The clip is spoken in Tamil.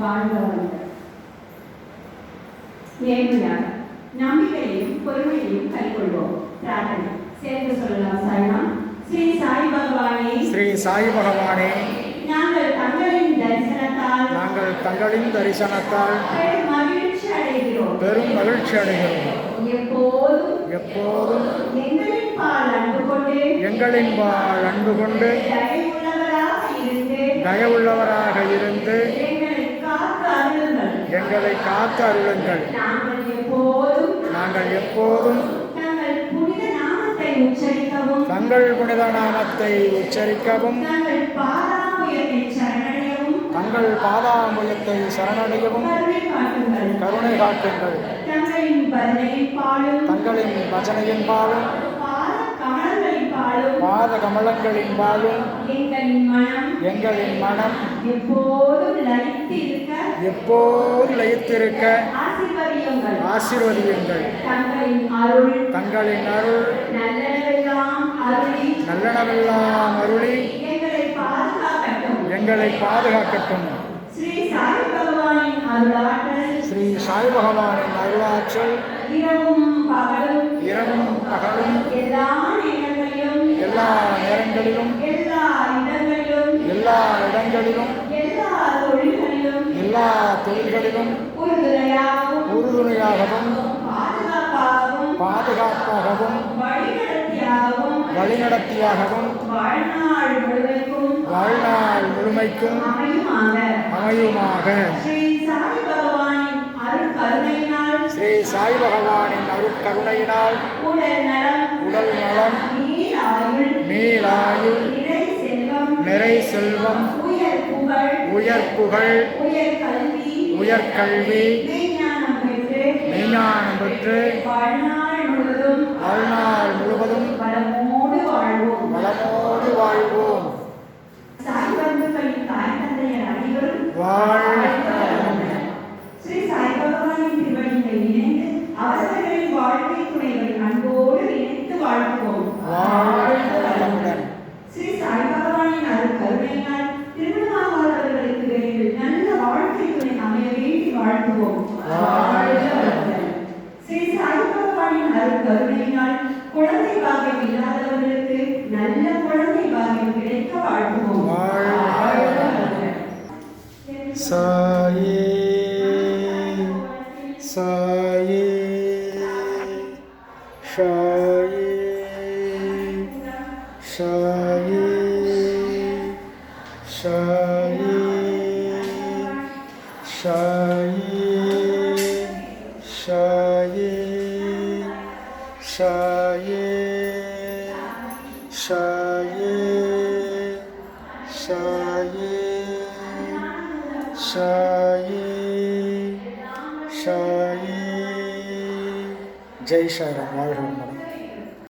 வளமுடன் நேர்மையாக நம்பிக்கையையும் பொறுமையையும் கைக்கொள்வோம் பிரார்த்தனை. சேர்ந்து சொல்லலாம் சாய்ராம். ஸ்ரீ சாய் பகவானே. ஸ்ரீ சாய் பகவானே. நாங்கள் தங்களின் தரிசனத்தால் நாங்கள் தங்களின் தரிசனத்தால் மகிழ்ச்சி அடைகிறோம். பெரும் மகிழ்ச்சி அடைகிறோம். எப்போதும் எப்போதும் எங்களின் பால் அன்பு கொண்டு எங்களின் வாழ் அன்பு கொண்டு தயவுள்ளவராக இருந்து தயவுள்ளவராக இருந்து எங்களை காத்து அருளுங்கள். நாங்கள் எப்போதும் தங்கள் புனித நாமத்தை உச்சரிக்கவும் தங்கள் பாதாமுயத்தை சரணடையவும் கருணை காட்டுங்கள். தங்களின் பஜனையின் பாலும் பாத கமலங்களின் பாலும் எங்களின் மனம் எப்போதும் லயித்திருக்க எப்போது லயித்திருக்க ஆசீர்வதியுங்கள். தங்களின் அருள் நல்லனவெல்லாம் அருளி எங்களை பாதுகாக்கட்டும். ஸ்ரீ சாய் பகவானின் அருளாற்றல் இரவும் பகலும் எல்லா நேரங்களிலும் எல்லா இடங்களிலும் எல்லா தொழில்களிலும் உறுதுணையாகவும் பாதுகாப்பாகவும் வழிநடத்தியாகவும் வாழ்நாள் முழுமைக்கும் அமையுமாக. ஸ்ரீ சாய் பகவானின் அருட்கருணையினால் உடல் நலம் செல்வம். உயர் புகழ் உயர் கல்வி மெய்ஞானம் பெற்று வாழ்நாள் முழுவதும் வளமோடு வாழ்வோம். வாழ் हो श्री சாயே சாயே சாயே சாயே சாயே சாயே ஜெய் சாராம் வாழ்க